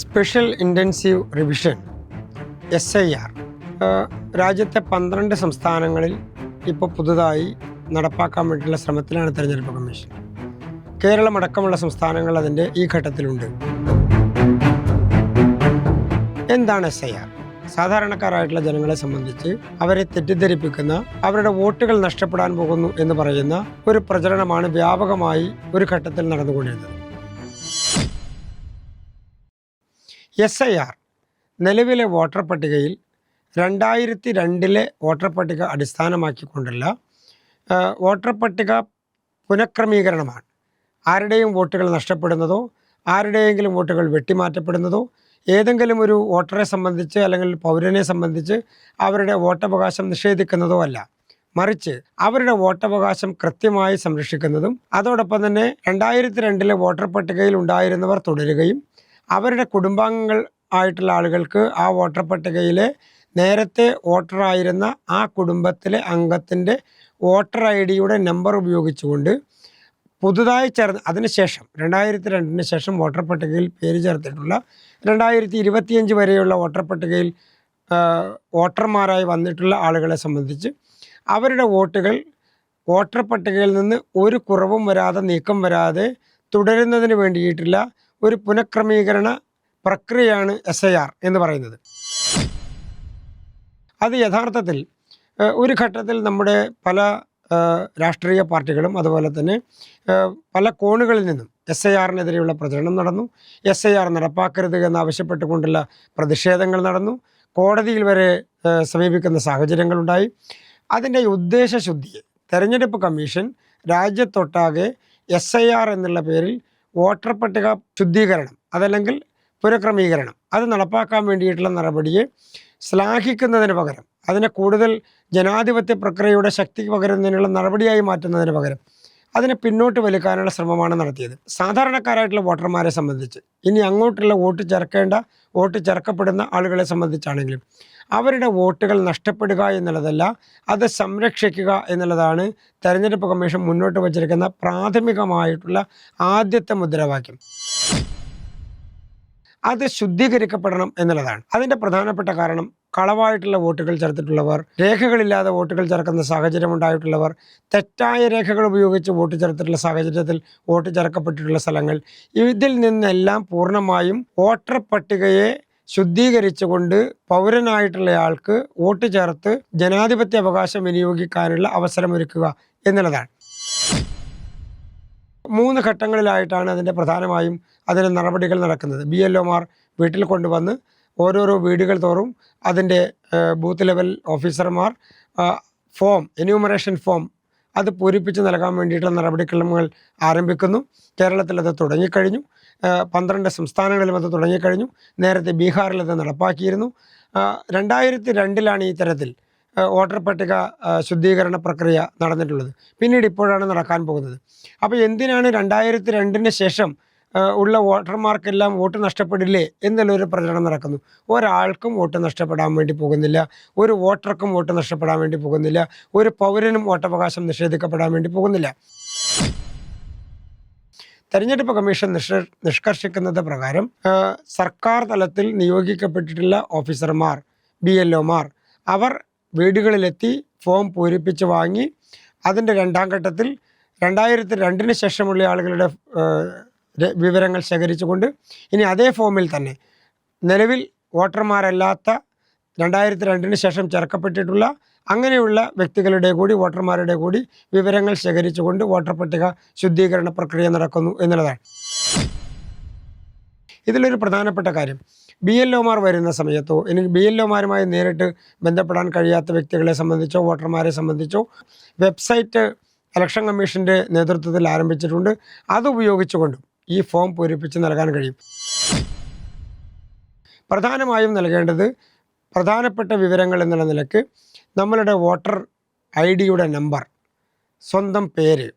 Special intensive revision S I R രാജ്യത്തെ പന്ത്രണ്ട് സംസ്ഥാനങ്ങളിൽ ഇപ്പോൾ പുതുതായി നടപ്പാക്കാൻ വേണ്ടിയുള്ള ശ്രമത്തിലാണ് തെരഞ്ഞെടുപ്പ് കമ്മീഷൻ. കേരളമടക്കമുള്ള സംസ്ഥാനങ്ങൾ അതിന്റെ ഈ ഘട്ടത്തിലുണ്ട്. എന്താണ് എസ് ഐ ആർ സാധാരണക്കാരായിട്ടുള്ള ജനങ്ങളെ സംബന്ധിച്ച് അവരെ തെറ്റിദ്ധരിപ്പിക്കുന്ന അവരുടെ വോട്ടുകൾ നഷ്ടപ്പെടാൻ പോകുന്നു എന്ന് പറയുന്ന ഒരു പ്രചരണമാണ് വ്യാപകമായി ഒരു ഘട്ടത്തിൽ നടന്നുകൊണ്ടിരുന്നത്. എസ് ഐ ആർ നിലവിലെ വോട്ടർ പട്ടികയിൽ രണ്ടായിരത്തി രണ്ടിലെ വോട്ടർ പട്ടിക അടിസ്ഥാനമാക്കിക്കൊണ്ടുള്ള വോട്ടർ പട്ടിക പുനഃക്രമീകരണമാണ്. ആരുടെയും വോട്ടുകൾ നഷ്ടപ്പെടുന്നതോ ആരുടെയെങ്കിലും വോട്ടുകൾ വെട്ടിമാറ്റപ്പെടുന്നതോ ഏതെങ്കിലും ഒരു വോട്ടറെ സംബന്ധിച്ച് അല്ലെങ്കിൽ പൗരനെ സംബന്ധിച്ച് അവരുടെ വോട്ടവകാശം നിഷേധിക്കുന്നതോ അല്ല. മറിച്ച് അവരുടെ വോട്ടവകാശം കൃത്യമായി സംരക്ഷിക്കുന്നതും അതോടൊപ്പം തന്നെ രണ്ടായിരത്തി രണ്ടിലെ വോട്ടർ പട്ടികയിൽ ഉണ്ടായിരുന്നവർ തുടരുകയും അവരുടെ കുടുംബാംഗങ്ങൾ ആയിട്ടുള്ള ആളുകൾക്ക് ആ വോട്ടർ പട്ടികയിലെ നേരത്തെ വോട്ടറായിരുന്ന ആ കുടുംബത്തിലെ അംഗത്തിന്റെ വോട്ടർ ഐ ഡിയുടെ നമ്പർ ഉപയോഗിച്ചുകൊണ്ട് പുതുതായി ചേർന്ന് അതിനുശേഷം രണ്ടായിരത്തി രണ്ടിന് ശേഷം വോട്ടർ പട്ടികയിൽ പേര് ചേർത്തിട്ടുള്ള രണ്ടായിരത്തി ഇരുപത്തിയഞ്ച് വരെയുള്ള വോട്ടർ പട്ടികയിൽ വോട്ടർമാരായി വന്നിട്ടുള്ള ആളുകളെ സംബന്ധിച്ച് അവരുടെ വോട്ടുകൾ വോട്ടർ പട്ടികയിൽ നിന്ന് ഒരു കുറവും വരാതെ നീക്കം വരാതെ തുടരുന്നതിന് വേണ്ടിയിട്ടുള്ള ഒരു പുനഃക്രമീകരണ പ്രക്രിയയാണ് എസ് ഐ ആർ എന്ന് പറയുന്നത്. അത് യഥാർത്ഥത്തിൽ ഒരു ഘട്ടത്തിൽ നമ്മുടെ പല രാഷ്ട്രീയ പാർട്ടികളും അതുപോലെ തന്നെ പല കോണുകളിൽ നിന്നും എസ് ഐ ആറിനെതിരെയുള്ള പ്രചരണം നടന്നു. എസ് ഐ ആർ നടപ്പാക്കരുത് എന്നാവശ്യപ്പെട്ടുകൊണ്ടുള്ള പ്രതിഷേധങ്ങൾ നടന്നു. കോടതിയിൽ വരെ സമീപിക്കുന്ന സാഹചര്യങ്ങളുണ്ടായി. അതിന്റെ ഉദ്ദേശശുദ്ധിയെ തെരഞ്ഞെടുപ്പ് കമ്മീഷൻ രാജ്യത്തൊട്ടാകെ എസ് ഐ ആർ എന്നുള്ള പേരിൽ വോട്ടർ പട്ടിക ശുദ്ധീകരണം അതല്ലെങ്കിൽ പുനഃക്രമീകരണം. അത് നടപ്പാക്കാൻ വേണ്ടിയിട്ടുള്ള നടപടിയെ ശ്ലാഘിക്കുന്നതിന് പകരം അതിനെ കൂടുതൽ ജനാധിപത്യ പ്രക്രിയയുടെ ശക്തി പകരുന്നതിനുള്ള നടപടിയായി മാറ്റുന്നതിന് പകരം അതിനെ പിന്നോട്ട് വലിക്കാനുള്ള ശ്രമമാണ് നടത്തിയത്. സാധാരണക്കാരായിട്ടുള്ള വോട്ടർമാരെ സംബന്ധിച്ച് ഇനി അങ്ങോട്ടുള്ള വോട്ട് ചേർക്കേണ്ട വോട്ട് ചേർക്കപ്പെടുന്ന ആളുകളെ സംബന്ധിച്ചാണെങ്കിലും അവരുടെ വോട്ടുകൾ നഷ്ടപ്പെടുക എന്നുള്ളതല്ല അത് സംരക്ഷിക്കുക എന്നുള്ളതാണ് തെരഞ്ഞെടുപ്പ് കമ്മീഷൻ മുന്നോട്ട് വച്ചിരിക്കുന്ന പ്രാഥമികമായിട്ടുള്ള ആദ്യത്തെ മുദ്രാവാക്യം. അത് ശുദ്ധീകരിക്കപ്പെടണം എന്നുള്ളതാണ്. അതിന്റെ പ്രധാനപ്പെട്ട കാരണം കളവായിട്ടുള്ള വോട്ടുകൾ ചേർത്തിട്ടുള്ളവർ രേഖകളില്ലാതെ വോട്ടുകൾ ചേർക്കുന്ന സാഹചര്യം ഉണ്ടായിട്ടുള്ളവർ തെറ്റായ രേഖകൾ ഉപയോഗിച്ച് വോട്ട് ചേർത്തിട്ടുള്ള സാഹചര്യത്തിൽ വോട്ട് ചേർക്കപ്പെട്ടിട്ടുള്ള സ്ഥലങ്ങൾ ഇതിൽ നിന്നെല്ലാം പൂർണമായും വോട്ടർ പട്ടികയെ ശുദ്ധീകരിച്ചുകൊണ്ട് പൗരനായിട്ടുള്ളയാൾക്ക് വോട്ട് ചേർത്ത് ജനാധിപത്യ അവകാശം വിനിയോഗിക്കാനുള്ള അവസരമൊരുക്കുക എന്നുള്ളതാണ്. മൂന്ന് ഘട്ടങ്ങളിലായിട്ടാണ് അതിന്റെ പ്രധാനമായും അതിന് നടപടികൾ നടക്കുന്നത്. ബി എൽ ഒമാർ വീട്ടിൽ കൊണ്ടുവന്ന് ഓരോരോ വീടുകൾ തോറും അതിന്റെ ബൂത്ത് ലെവൽ ഓഫീസർമാർ ഫോം എന്യൂമറേഷൻ ഫോം അത് പൂരിപ്പിച്ച് നൽകാൻ വേണ്ടിയിട്ടുള്ള നടപടിക്രമങ്ങൾ ആരംഭിക്കുന്നു. കേരളത്തിൽ അത് തുടങ്ങിക്കഴിഞ്ഞു. പന്ത്രണ്ട് സംസ്ഥാനങ്ങളിലും അത് തുടങ്ങിക്കഴിഞ്ഞു. നേരത്തെ ബീഹാറിൽ അത് നടപ്പാക്കിയിരുന്നു. രണ്ടായിരത്തി രണ്ടിലാണ് ഈ തരത്തിൽ വോട്ടർ പട്ടിക ശുദ്ധീകരണ പ്രക്രിയ നടന്നിട്ടുള്ളത്. പിന്നീട് ഇപ്പോഴാണ് നടക്കാൻ പോകുന്നത്. അപ്പോൾ എന്തിനാണ് രണ്ടായിരത്തി രണ്ടിന് ശേഷം ഉള്ള വോട്ടർമാർക്കെല്ലാം വോട്ട് നഷ്ടപ്പെടില്ലേ എന്നുള്ളൊരു പ്രചരണം നടക്കുന്നു. ഒരാൾക്കും വോട്ട് നഷ്ടപ്പെടാൻ വേണ്ടി പോകുന്നില്ല. ഒരു വോട്ടർക്കും വോട്ട് നഷ്ടപ്പെടാൻ വേണ്ടി പോകുന്നില്ല. ഒരു പൗരനും വോട്ടവകാശം നിഷേധിക്കപ്പെടാൻ വേണ്ടി പോകുന്നില്ല. തെരഞ്ഞെടുപ്പ് കമ്മീഷൻ നിഷ നിഷ്കർഷിക്കുന്നത് പ്രകാരം സർക്കാർ തലത്തിൽ നിയോഗിക്കപ്പെട്ടിട്ടുള്ള ഓഫീസർമാർ ബി എൽ ഒമാർ അവർ വീടുകളിലെത്തി ഫോം പൂരിപ്പിച്ച് വാങ്ങി അതിന്റെ രണ്ടാം ഘട്ടത്തിൽ രണ്ടായിരത്തി രണ്ടിന് ശേഷമുള്ള ആളുകളുടെ വിവരങ്ങൾ ശേഖരിച്ചുകൊണ്ട് ഇനി അതേ ഫോമിൽ തന്നെ നിലവിൽ വോട്ടർമാരല്ലാത്ത രണ്ടായിരത്തി രണ്ടിന് ശേഷം ചേർക്കപ്പെട്ടിട്ടുള്ള അങ്ങനെയുള്ള വ്യക്തികളുടെ കൂടി വോട്ടർമാരുടെ കൂടി വിവരങ്ങൾ ശേഖരിച്ചുകൊണ്ട് വോട്ടർ പട്ടിക ശുദ്ധീകരണ പ്രക്രിയ നടക്കുന്നു എന്നുള്ളതാണ്. ഇതിലൊരു പ്രധാനപ്പെട്ട കാര്യം. ബി എൽ ഒമാർ വരുന്ന സമയത്തോ എനിക്ക് ബി എൽ ഒമാരുമായി നേരിട്ട് ബന്ധപ്പെടാൻ കഴിയാത്ത വ്യക്തികളെ സംബന്ധിച്ചോ വോട്ടർമാരെ സംബന്ധിച്ചോ വെബ്സൈറ്റ് ഇലക്ഷൻ കമ്മീഷന്റെ നേതൃത്വത്തിൽ ആരംഭിച്ചിട്ടുണ്ട്. അത് ഉപയോഗിച്ചുകൊണ്ടും ഈ ഫോം പൂരിപ്പിച്ച് നൽകാൻ കഴിയും. പ്രധാനമായും നൽകേണ്ടത് പ്രധാനപ്പെട്ട വിവരങ്ങൾ എന്നുള്ള നിലയ്ക്ക് നമ്മളുടെ വോട്ടർ ഐ ഡിയുടെ നമ്പർ സ്വന്തം പേര്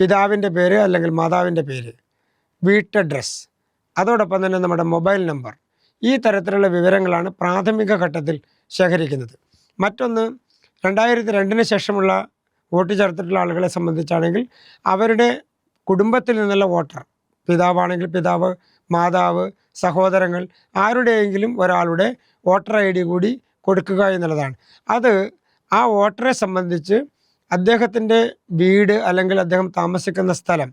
പിതാവിന്റെ പേര് അല്ലെങ്കിൽ മാതാവിന്റെ പേര് വീട്ടഡ്രസ് അതോടൊപ്പം തന്നെ നമ്മുടെ മൊബൈൽ നമ്പർ ഈ തരത്തിലുള്ള വിവരങ്ങളാണ് പ്രാഥമിക ഘട്ടത്തിൽ ശേഖരിക്കുന്നത്. മറ്റൊന്ന് രണ്ടായിരത്തി രണ്ടിന് ശേഷമുള്ള വോട്ട് ചേർത്തിട്ടുള്ള ആളുകളെ സംബന്ധിച്ചാണെങ്കിൽ അവരുടെ കുടുംബത്തിൽ നിന്നുള്ള വോട്ടർ പിതാവാണെങ്കിൽ പിതാവ് മാതാവ് സഹോദരങ്ങൾ ആരുടെയെങ്കിലും ഒരാളുടെ വോട്ടർ ഐ ഡി കൂടി കൊടുക്കുക എന്നുള്ളതാണ്. അത് ആ വോട്ടറെ സംബന്ധിച്ച് അദ്ദേഹത്തിന്റെ വീട് അല്ലെങ്കിൽ അദ്ദേഹം താമസിക്കുന്ന സ്ഥലം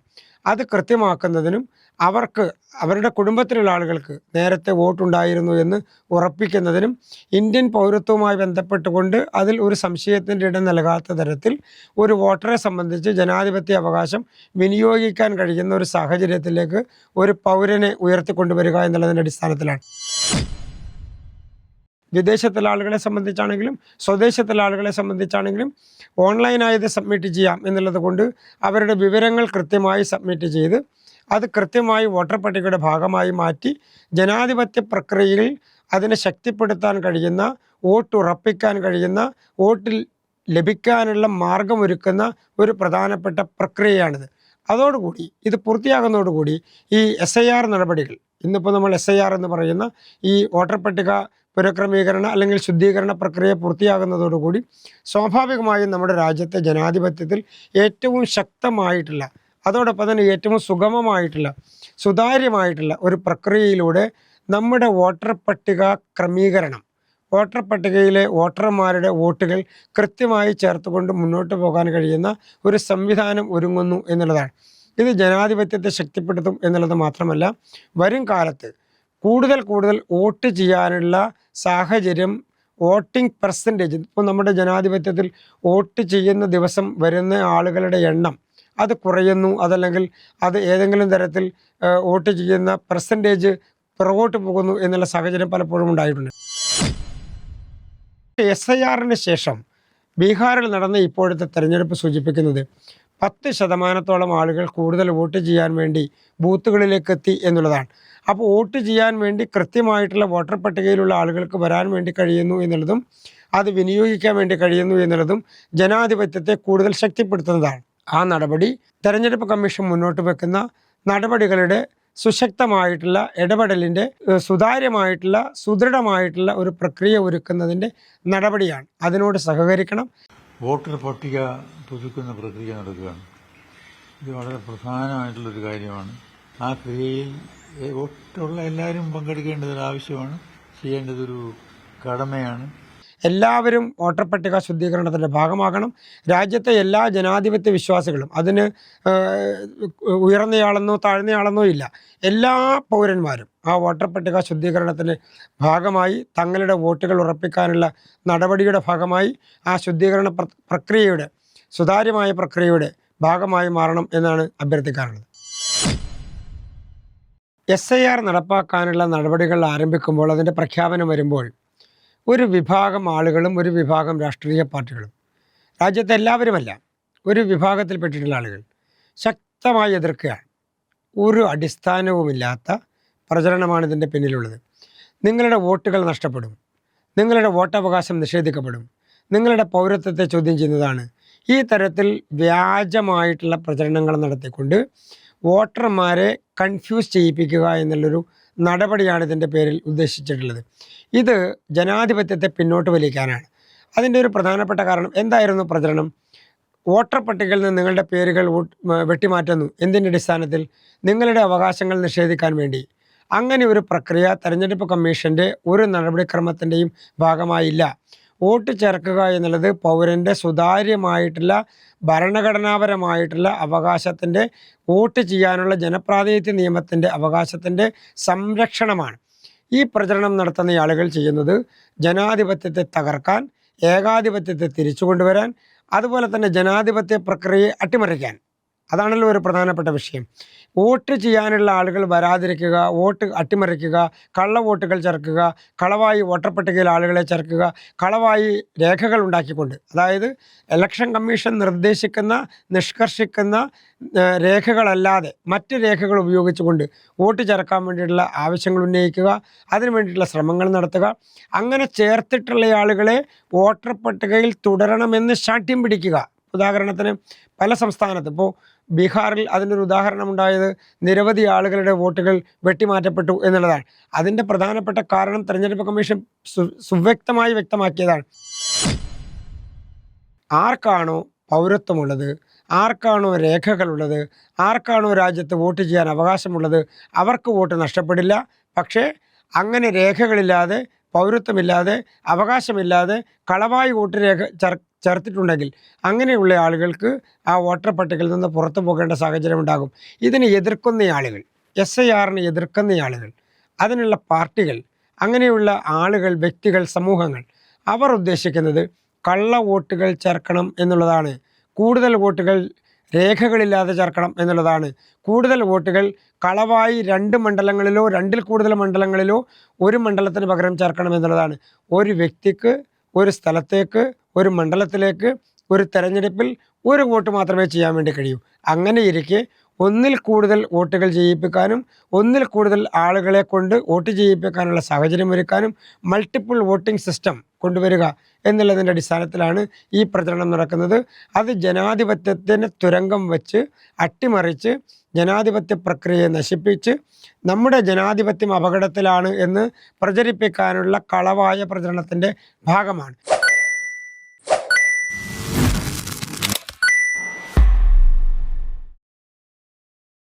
അത് കൃത്യമാക്കുന്നതിനും അവർക്ക് അവരുടെ കുടുംബത്തിലുള്ള ആളുകൾക്ക് നേരത്തെ വോട്ടുണ്ടായിരുന്നു എന്ന് ഉറപ്പിക്കുന്നതിനും ഇന്ത്യൻ പൗരത്വവുമായി ബന്ധപ്പെട്ടുകൊണ്ട് അതിൽ ഒരു സംശയത്തിന്റെ ഇടം നൽകാത്ത തരത്തിൽ ഒരു വോട്ടറെ സംബന്ധിച്ച് ജനാധിപത്യ അവകാശം വിനിയോഗിക്കാൻ കഴിയുന്ന ഒരു സാഹചര്യത്തിലേക്ക് ഒരു പൗരനെ ഉയർത്തിക്കൊണ്ടുവരിക എന്നുള്ളതിന്റെ അടിസ്ഥാനത്തിലാണ്. വിദേശത്തുള്ള ആളുകളെ സംബന്ധിച്ചാണെങ്കിലും സ്വദേശത്തുള്ള ആളുകളെ സംബന്ധിച്ചാണെങ്കിലും ഓൺലൈനായത് സബ്മിറ്റ് ചെയ്യാം എന്നുള്ളത് കൊണ്ട് അവരുടെ വിവരങ്ങൾ കൃത്യമായി സബ്മിറ്റ് ചെയ്ത് അത് കൃത്യമായി വോട്ടർ പട്ടികയുടെ ഭാഗമായി മാറ്റി ജനാധിപത്യ പ്രക്രിയയിൽ അതിനെ ശക്തിപ്പെടുത്താൻ കഴിയുന്ന വോട്ട് ഉറപ്പിക്കാൻ കഴിയുന്ന വോട്ടിൽ ലഭിക്കാനുള്ള മാർഗമൊരുക്കുന്ന ഒരു പ്രധാനപ്പെട്ട പ്രക്രിയയാണിത്. അതോടുകൂടി ഇത് പൂർത്തിയാകുന്നതോടുകൂടി ഈ എസ് ഐ ആർ നടപടികൾ ഇന്നിപ്പോൾ നമ്മൾ എസ് ഐ ആർ എന്ന് പറയുന്ന ഈ വോട്ടർ പട്ടിക പുനഃക്രമീകരണ അല്ലെങ്കിൽ ശുദ്ധീകരണ പ്രക്രിയ പൂർത്തിയാകുന്നതോടുകൂടി സ്വാഭാവികമായും നമ്മുടെ രാജ്യത്തെ ജനാധിപത്യത്തിൽ ഏറ്റവും ശക്തമായിട്ടുള്ള അതോടൊപ്പം തന്നെ ഏറ്റവും സുഗമമായിട്ടുള്ള സുതാര്യമായിട്ടുള്ള ഒരു പ്രക്രിയയിലൂടെ നമ്മുടെ വോട്ടർ പട്ടിക ക്രമീകരണം. വോട്ടർ പട്ടികയിലെ വോട്ടർമാരുടെ വോട്ടുകൾ കൃത്യമായി ചേർത്തുകൊണ്ട് മുന്നോട്ട് പോകാൻ കഴിയുന്ന ഒരു സംവിധാനം ഒരുങ്ങുന്നു എന്നുള്ളതാണ്. ഇത് ജനാധിപത്യത്തെ ശക്തിപ്പെടുത്തും എന്നുള്ളത് മാത്രമല്ല വരും കാലത്ത് കൂടുതൽ കൂടുതൽ വോട്ട് ചെയ്യാനുള്ള സാഹചര്യം വോട്ടിംഗ് പെർസെന്റേജ് ഇപ്പോൾ നമ്മുടെ ജനാധിപത്യത്തിൽ വോട്ട് ചെയ്യുന്ന ദിവസം വരുന്ന ആളുകളുടെ എണ്ണം അത് കുറയുന്നു. അതല്ലെങ്കിൽ അത് ഏതെങ്കിലും തരത്തിൽ വോട്ട് ചെയ്യുന്ന പെർസെന്റേജ് പുറകോട്ട് പോകുന്നു എന്നുള്ള സാഹചര്യം പലപ്പോഴും ഉണ്ടായിട്ടുണ്ട്. എസ് ഐ ആറിന് ശേഷം ബീഹാറിൽ നടന്ന ഇപ്പോഴത്തെ തെരഞ്ഞെടുപ്പ് സൂചിപ്പിക്കുന്നത് പത്ത് ശതമാനത്തോളം ആളുകൾ കൂടുതൽ വോട്ട് ചെയ്യാൻ വേണ്ടി ബൂത്തുകളിലേക്ക് എത്തി എന്നുള്ളതാണ്. അപ്പോൾ വോട്ട് ചെയ്യാൻ വേണ്ടി കൃത്യമായിട്ടുള്ള വോട്ടർ പട്ടികയിലുള്ള ആളുകൾക്ക് വരാൻ വേണ്ടി കഴിയുന്നു എന്നുള്ളതും അത് വിനിയോഗിക്കാൻ വേണ്ടി കഴിയുന്നു എന്നുള്ളതും ജനാധിപത്യത്തെ കൂടുതൽ ശക്തിപ്പെടുത്തുന്നതാണ്. ആ നടപടി തെരഞ്ഞെടുപ്പ് കമ്മീഷൻ മുന്നോട്ട് വെക്കുന്ന നടപടികളുടെ സുശക്തമായിട്ടുള്ള ഇടപെടലിന്റെ സുതാര്യമായിട്ടുള്ള സുദൃഢമായിട്ടുള്ള ഒരു പ്രക്രിയ ഒരുക്കുന്നതിന്റെ നടപടിയാണ്. അതിനോട് സഹകരിക്കണം. വോട്ടർ പട്ടിക പുതുക്കുന്ന പ്രക്രിയ നടക്കുകയാണ്. ഇത് വളരെ പ്രധാനമായിട്ടുള്ളൊരു കാര്യമാണ്. ആ ക്രിയയിൽ വോട്ടുള്ള എല്ലാവരും പങ്കെടുക്കേണ്ടതൊരു ആവശ്യമാണ് ചെയ്യേണ്ടതൊരു കടമയാണ്. എല്ലാവരും വോട്ടർ പട്ടിക ശുദ്ധീകരണത്തിന്റെ ഭാഗമാകണം. രാജ്യത്തെ എല്ലാ ജനാധിപത്യ വിശ്വാസികളും അതിന് ഉയർന്നയാളെന്നോ താഴ്ന്നയാളെന്നോ ഇല്ല. എല്ലാ പൗരന്മാരും ആ വോട്ടർ പട്ടിക ശുദ്ധീകരണത്തിന്റെ ഭാഗമായി തങ്ങളുടെ വോട്ടുകൾ ഉറപ്പിക്കാനുള്ള നടപടിയുടെ ഭാഗമായി ആ ശുദ്ധീകരണ പ്രക്രിയയുടെ സുതാര്യമായ പ്രക്രിയയുടെ ഭാഗമായി മാറണം എന്നാണ് അഭ്യർത്ഥിക്കാറുള്ളത്. എസ് ഐ ആർ നടപ്പാക്കാനുള്ള നടപടികൾ ആരംഭിക്കുമ്പോൾ അതിന്റെ പ്രഖ്യാപനം വരുമ്പോൾ ഒരു വിഭാഗം ആളുകളും ഒരു വിഭാഗം രാഷ്ട്രീയ പാർട്ടികളും. രാജ്യത്തെ എല്ലാവരുമല്ല ഒരു വിഭാഗത്തിൽപ്പെട്ടിട്ടുള്ള ആളുകൾ. ശക്തമായി എതിർക്കുകയാണ് ഒരു അടിസ്ഥാനവുമില്ലാത്ത പ്രചരണമാണ് ഇതിന്റെ പിന്നിലുള്ളത്. നിങ്ങളുടെ വോട്ടുകൾ നഷ്ടപ്പെടും. നിങ്ങളുടെ വോട്ടവകാശം നിഷേധിക്കപ്പെടും. നിങ്ങളുടെ പൗരത്വത്തെ ചോദ്യം ചെയ്യുന്നതാണ്. ഈ തരത്തിൽ വ്യാജമായിട്ടുള്ള പ്രചരണങ്ങൾ നടത്തിക്കൊണ്ട് വോട്ടർമാരെ കൺഫ്യൂസ് ചെയ്യിപ്പിക്കുക എന്നുള്ളൊരു നടപടിയാണ് ഇതിന്റെ പേരിൽ ഉദ്ദേശിച്ചിട്ടുള്ളത്. ഇത് ജനാധിപത്യത്തെ പിന്നോട്ട് വലിക്കാനാണ്. അതിന്റെ ഒരു പ്രധാനപ്പെട്ട കാരണം എന്തായിരുന്നു പ്രചരണം? വോട്ടർ പട്ടികയിൽ നിന്ന് നിങ്ങളുടെ പേരുകൾ വെട്ടിമാറ്റുന്നു. എന്തിന്റെ അടിസ്ഥാനത്തിൽ? നിങ്ങളുടെ അവകാശങ്ങൾ നിഷേധിക്കാൻ വേണ്ടി. അങ്ങനെ ഒരു പ്രക്രിയ തെരഞ്ഞെടുപ്പ് കമ്മീഷന്റെ ഒരു നടപടിക്രമത്തിന്റെയും ഭാഗമായില്ല. വോട്ട് ചേർക്കുക എന്നുള്ളത് പൗരന്റെ സുതാര്യമായിട്ടുള്ള ഭരണഘടനാപരമായിട്ടുള്ള അവകാശത്തിന്റെ വോട്ട് ചെയ്യാനുള്ള ജനപ്രാതിനിധ്യ നിയമത്തിന്റെ അവകാശത്തിന്റെ സംരക്ഷണമാണ്. ഈ പ്രചരണം നടത്തുന്ന ആളുകൾ ചെയ്യുന്നത് ജനാധിപത്യത്തെ തകർക്കാൻ ഏകാധിപത്യത്തെ തിരിച്ചു കൊണ്ടുവരാൻ അതുപോലെ തന്നെ ജനാധിപത്യ പ്രക്രിയയെ അട്ടിമറിക്കാൻ. അതാണല്ലോ ഒരു പ്രധാനപ്പെട്ട വിഷയം. വോട്ട് ചെയ്യാനുള്ള ആളുകൾ വരാതിരിക്കുക വോട്ട് അട്ടിമറിക്കുക കള്ള വോട്ടുകൾ ചേർക്കുക കളവായി വോട്ടർ പട്ടികയിൽ ആളുകളെ ചേർക്കുക കളവായി രേഖകൾ ഉണ്ടാക്കിക്കൊണ്ട് അതായത് ഇലക്ഷൻ കമ്മീഷൻ നിർദ്ദേശിക്കുന്ന നിഷ്കർഷിക്കുന്ന രേഖകളല്ലാതെ മറ്റ് രേഖകൾ ഉപയോഗിച്ചുകൊണ്ട് വോട്ട് ചേർക്കാൻ വേണ്ടിയിട്ടുള്ള ആവശ്യങ്ങൾ ഉന്നയിക്കുക അതിനു വേണ്ടിയിട്ടുള്ള ശ്രമങ്ങൾ നടത്തുക. അങ്ങനെ ചേർത്തിട്ടുള്ള ആളുകളെ വോട്ടർ പട്ടികയിൽ തുടരണമെന്ന് ശാഠ്യം പിടിക്കുക. ഉദാഹരണത്തിന് പല സംസ്ഥാനത്ത്. ഇപ്പോൾ ബീഹാറിൽ അതിനൊരു ഉദാഹരണം ഉണ്ടായത് നിരവധി ആളുകളുടെ വോട്ടുകൾ വെട്ടിമാറ്റപ്പെട്ടു എന്നുള്ളതാണ്. അതിന്റെ പ്രധാനപ്പെട്ട കാരണം തെരഞ്ഞെടുപ്പ് കമ്മീഷൻ സുവ്യക്തമായി വ്യക്തമാക്കിയതാണ്. ആർക്കാണോ പൗരത്വമുള്ളത് ആർക്കാണോ രേഖകളുള്ളത് ആർക്കാണോ രാജ്യത്ത് വോട്ട് ചെയ്യാൻ അവകാശമുള്ളത് അവർക്ക് വോട്ട് നഷ്ടപ്പെടില്ല. പക്ഷേ അങ്ങനെ രേഖകളില്ലാതെ പൗരത്വമില്ലാതെ അവകാശമില്ലാതെ കളവായി വോട്ട് രേഖ ചേർത്തിട്ടുണ്ടെങ്കിൽ അങ്ങനെയുള്ള ആളുകൾക്ക് ആ വോട്ടർ പട്ടികയിൽ നിന്ന് പുറത്തു പോകേണ്ട സാഹചര്യം ഉണ്ടാകും. ഇതിനെ എതിർക്കുന്ന ആളുകൾ എസ് ഐ ആറിനെ എതിർക്കുന്ന ആളുകൾ അതിനുള്ള പാർട്ടികൾ അങ്ങനെയുള്ള ആളുകൾ വ്യക്തികൾ സമൂഹങ്ങൾ അവർ ഉദ്ദേശിക്കുന്നത് കള്ള വോട്ടുകൾ ചേർക്കണം എന്നുള്ളതാണ്. കൂടുതൽ വോട്ടുകൾ രേഖകളില്ലാതെ ചേർക്കണം എന്നുള്ളതാണ്. കൂടുതൽ വോട്ടുകൾ കളവായി രണ്ട് മണ്ഡലങ്ങളിലോ രണ്ടിൽ കൂടുതൽ മണ്ഡലങ്ങളിലോ ഒരു മണ്ഡലത്തിന് പകരം ചേർക്കണം എന്നുള്ളതാണ്. ഒരു വ്യക്തിക്ക് ഒരു സ്ഥലത്തേക്ക് ഒരു മണ്ഡലത്തിലേക്ക് ഒരു തെരഞ്ഞെടുപ്പിൽ ഒരു വോട്ട് മാത്രമേ ചെയ്യാൻ വേണ്ടി കഴിയൂ. അങ്ങനെ ഇരിക്കെ ഒന്നിൽ കൂടുതൽ വോട്ടുകൾ ചെയ്യിപ്പിക്കാനും ഒന്നിൽ കൂടുതൽ ആളുകളെ കൊണ്ട് വോട്ട് ചെയ്യിപ്പിക്കാനുള്ള സാഹചര്യം ഒരുക്കാനും മൾട്ടിപ്പിൾ വോട്ടിംഗ് സിസ്റ്റം കൊണ്ടുവരിക എന്നുള്ളതിന്റെ അടിസ്ഥാനത്തിലാണ് ഈ പ്രചരണം നടക്കുന്നത്. അത് ജനാധിപത്യത്തിന് തുരങ്കം വച്ച് അട്ടിമറിച്ച് ജനാധിപത്യ പ്രക്രിയയെ നശിപ്പിച്ച് നമ്മുടെ ജനാധിപത്യം അപകടത്തിലാണ് എന്ന് പ്രചരിപ്പിക്കാനുള്ള കളവായ പ്രചരണത്തിന്റെ ഭാഗമാണ്.